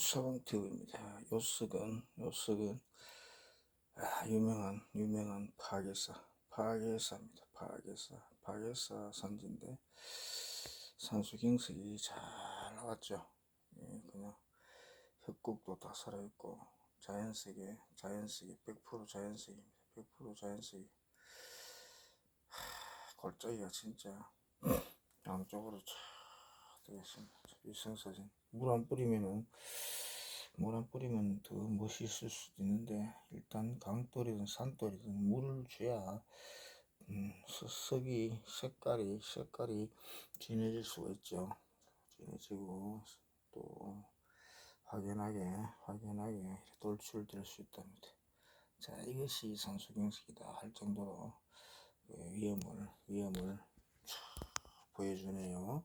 사방TV입니다. 요석은 요석은 아, 유명한 유명한 파괴사 파괴사입니다. 파괴사 파괴사 산지인데 산수경색이 잘 나왔죠. 예, 그냥 흙국도 다 살아있고 자연색에 자연색이 100% 자연색입니다. 100% 자연색이 하, 골짜기가 진짜 양쪽으로 쫙 되겠습니다. 위생사진 물 안 뿌리면은 물 안 뿌리면 더 멋있을 수도 있는데 일단 강돌이든 산돌이든 물을 줘야 음, 서- 석이 색깔이 색깔이 진해질 수가 있죠. 진해지고 또 확연하게 확연하게 돌출될 수 있답니다. 자 이것이 산수경색이다 할 정도로 그 위험을 위험을 쫙 보여주네요.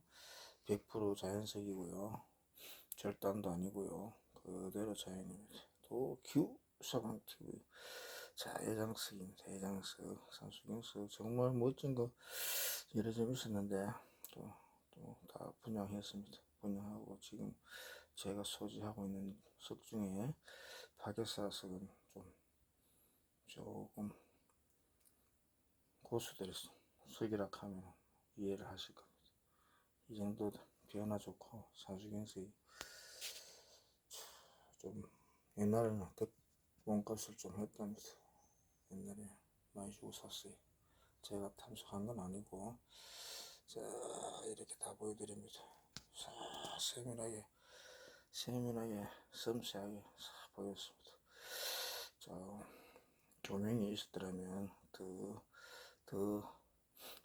100% 자연색이고요. 절단도 아니고요. 그대로 자연입니다. 도큐 사방TV. 자, 예장석입니다. 예장석. 산수경석. 정말 멋진 거 여러 점 있었는데, 또, 또 다 분양했습니다. 분양하고 지금 제가 소지하고 있는 석 중에 파괴사석은 좀 조금 고수들이 석이라 하면 이해를 하실 겁니다. 이 정도 변화 좋고 사주경색이 좀 옛날에는 그 몸값을 좀 했답니다. 옛날에 많이 주고 샀어요. 제가 탐색한 건 아니고 자 이렇게 다 보여드립니다. 자 세밀하게 세밀하게 섬세하게 싹 보였습니다. 자 조명이 있었더라면 더더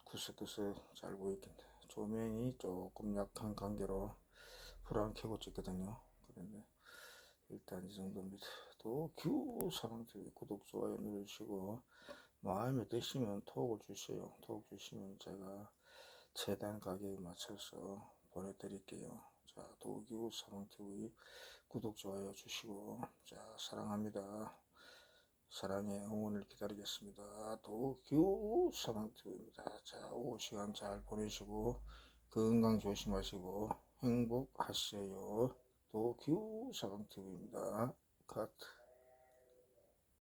구석구석 잘 보이겠네. 조명이 조금 약한 관계로 불안 켜고 찍거든요. 그런데 일단 이 정도입니다. 또큐 사랑TV 구독 좋아요 누르시고 마음에 드시면 톡을 주세요. 톡 주시면 제가 최단 가격에 맞춰서 보내드릴게요. 자, 도규 사랑TV 구독 좋아요 주시고 자 사랑합니다. 사랑의 응원을 기다리겠습니다. 도큐 사랑TV입니다. 자, 오후 시간 잘 보내시고 건강 조심하시고 행복하세요. 도큐 사랑TV입니다. 컷.